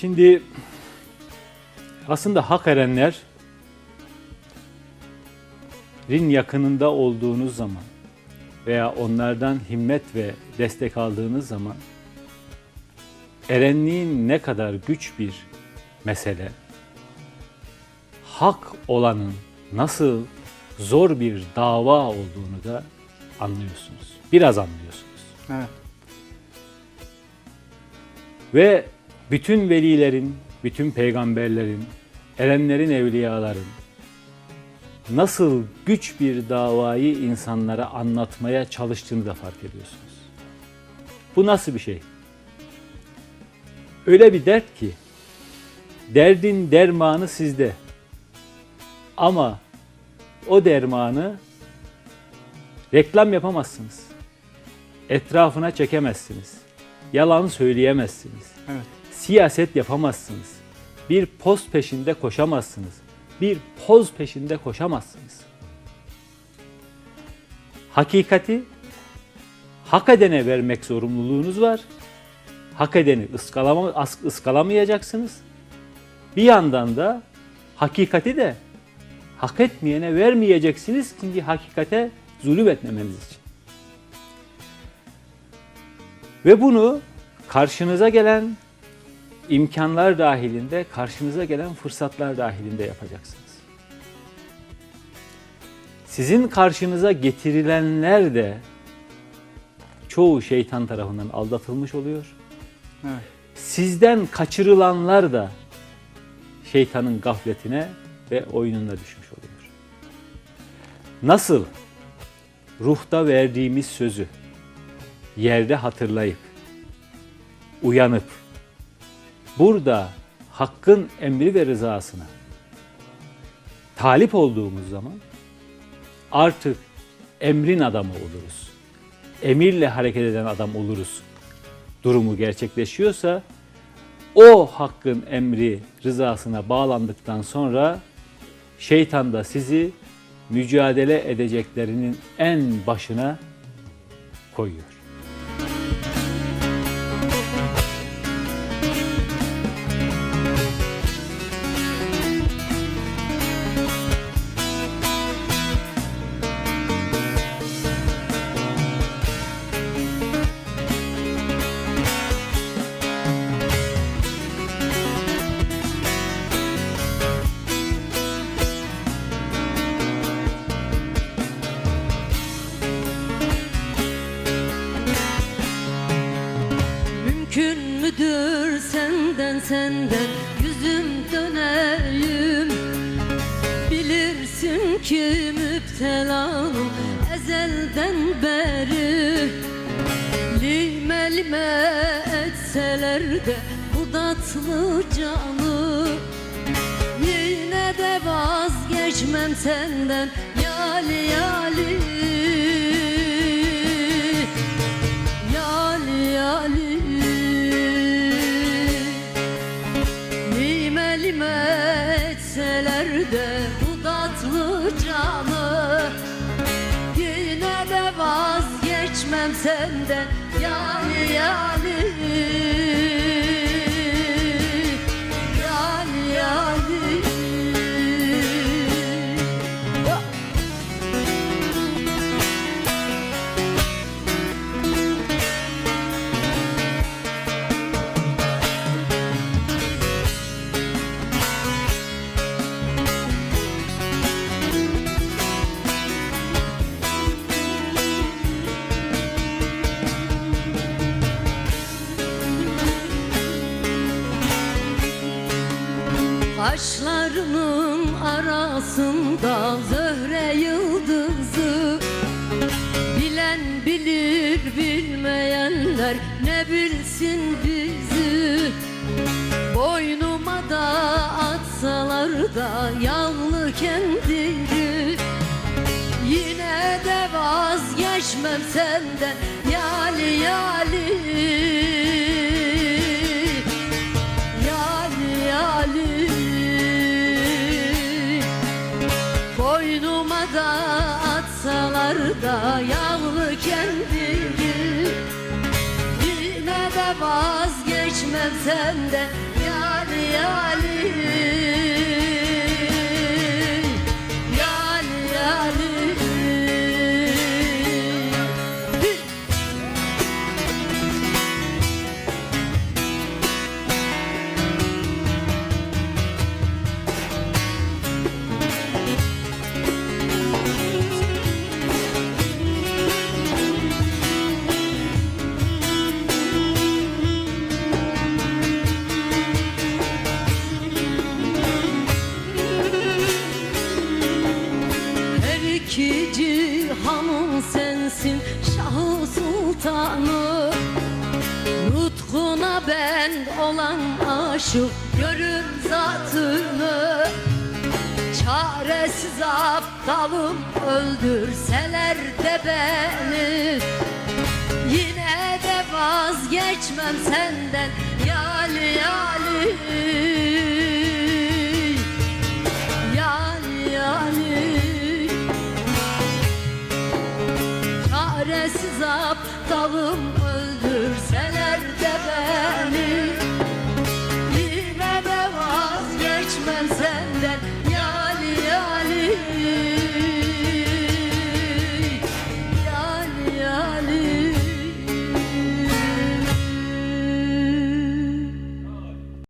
Şimdi aslında hak erenlerin yakınında olduğunuz zaman veya onlardan himmet ve destek aldığınız zaman erenliğin ne kadar güç bir mesele, hak olanın nasıl zor bir dava olduğunu da anlıyorsunuz. Biraz anlıyorsunuz. Evet. Ve bütün velilerin, bütün peygamberlerin, erenlerin, evliyaların nasıl güç bir davayı insanlara anlatmaya çalıştığını da fark ediyorsunuz. Bu nasıl bir şey? Öyle bir dert ki derdin dermanı sizde. Ama o dermanı reklam yapamazsınız. Etrafına çekemezsiniz. Yalan söyleyemezsiniz. Evet. Siyaset yapamazsınız. Bir poz peşinde koşamazsınız. Bir poz peşinde koşamazsınız. Hakikati hak edene vermek zorunluluğunuz var. Hak edeni ıskalama, ıskalamayacaksınız. Bir yandan da hakikati de hak etmeyene vermeyeceksiniz çünkü hakikate zulüm etmemeniz için. Ve bunu karşınıza gelen imkanlar dahilinde, karşınıza gelen fırsatlar dahilinde yapacaksınız. Sizin karşınıza getirilenler de çoğu şeytan tarafından aldatılmış oluyor. Evet. Sizden kaçırılanlar da şeytanın gafletine ve oyununa düşmüş oluyor. Nasıl ruhta verdiğimiz sözü yerde hatırlayıp uyanıp burada hakkın emri ve rızasına talip olduğumuz zaman artık emrin adamı oluruz. Emirle hareket eden adam oluruz. Durumu gerçekleşiyorsa o hakkın emri rızasına bağlandıktan sonra şeytan da sizi mücadele edeceklerinin en başına koyuyor. Senden yüzüm döneyim Bilirsin ki müptelanım ezelden beri. Lime lime etseler de bu tatlı canı. Yine de vazgeçmem senden yali Yali vazgeçmem senden. Yali yali Kaşlarının arasında zöhre yıldızı. Bilen bilir bilmeyenler ne bilsin bizi. Boynuma da atsalar da yallı kendini Yine de vazgeçmem senden atsalar da yavru kendini. Yine de vazgeçmem senden ya yali Sultanı Nutkuna ben olan aşık Görür zatını. Çaresiz aptalım öldürseler de beni. Yine de vazgeçmem senden Yali yali. Yali yali. Çaresiz aptalım aptalım öldürseler de beni. Yine de vazgeçmem senden.